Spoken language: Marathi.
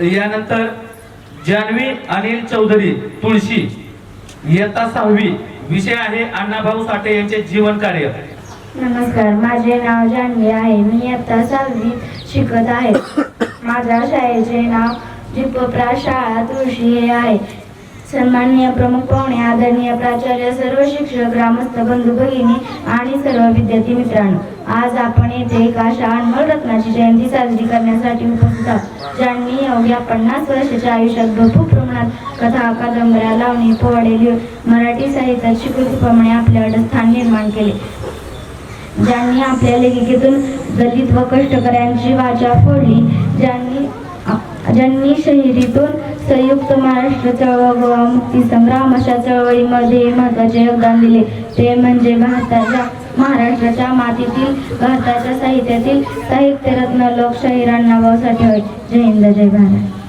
यानंतर जानवी अनिल चौधरी तुळशी इयत्ता सहावी विषय आहे अण्णाभाऊ साठे यांचे जीवन कार्य. नमस्कार माझे नाव जानवी आहे. मी इयत्ता सहावी शिकत आहे. माझ्या शाळेचे नाव जिपप्रा शाळा तुळशी हे आहे. सन्माननीय प्रमुख पाहुणे आदरणीय प्राचार्य सर्व शिक्षक ग्रामस्थ बंधू भगिनी आणि सर्व विद्यार्थी मित्रांनो आज आपण येथे एका अनमोल रत्नाची जयंती साजरी करण्यासाठी उपस्थित आहोत ज्यांनी अवघ्या पन्नास वर्षाच्या आयुष्यात भरपूर प्रमाणात कथा कादंबऱ्या लावणी पोवाडे लिहून मराठी साहित्यात शिकृतीप्रमाणे आपल्याकडे स्थान निर्माण केले. ज्यांनी आपल्या लेखिकेतून दलित व कष्टकऱ्यांची वाचा फोडली ज्यांनी ज्यांनी शहिरीतून संयुक्त महाराष्ट्र चळवळ व मुक्ती संग्राम अशा चळवळीमध्ये महत्त्वाचे योगदान दिले. ते म्हणजे भारताच्या महाराष्ट्राच्या मातीतील भारताच्या साहित्यातील साहित्यरत्न लोकशाहीरांना राणा भाऊ होय. जय हिंद जय भारत.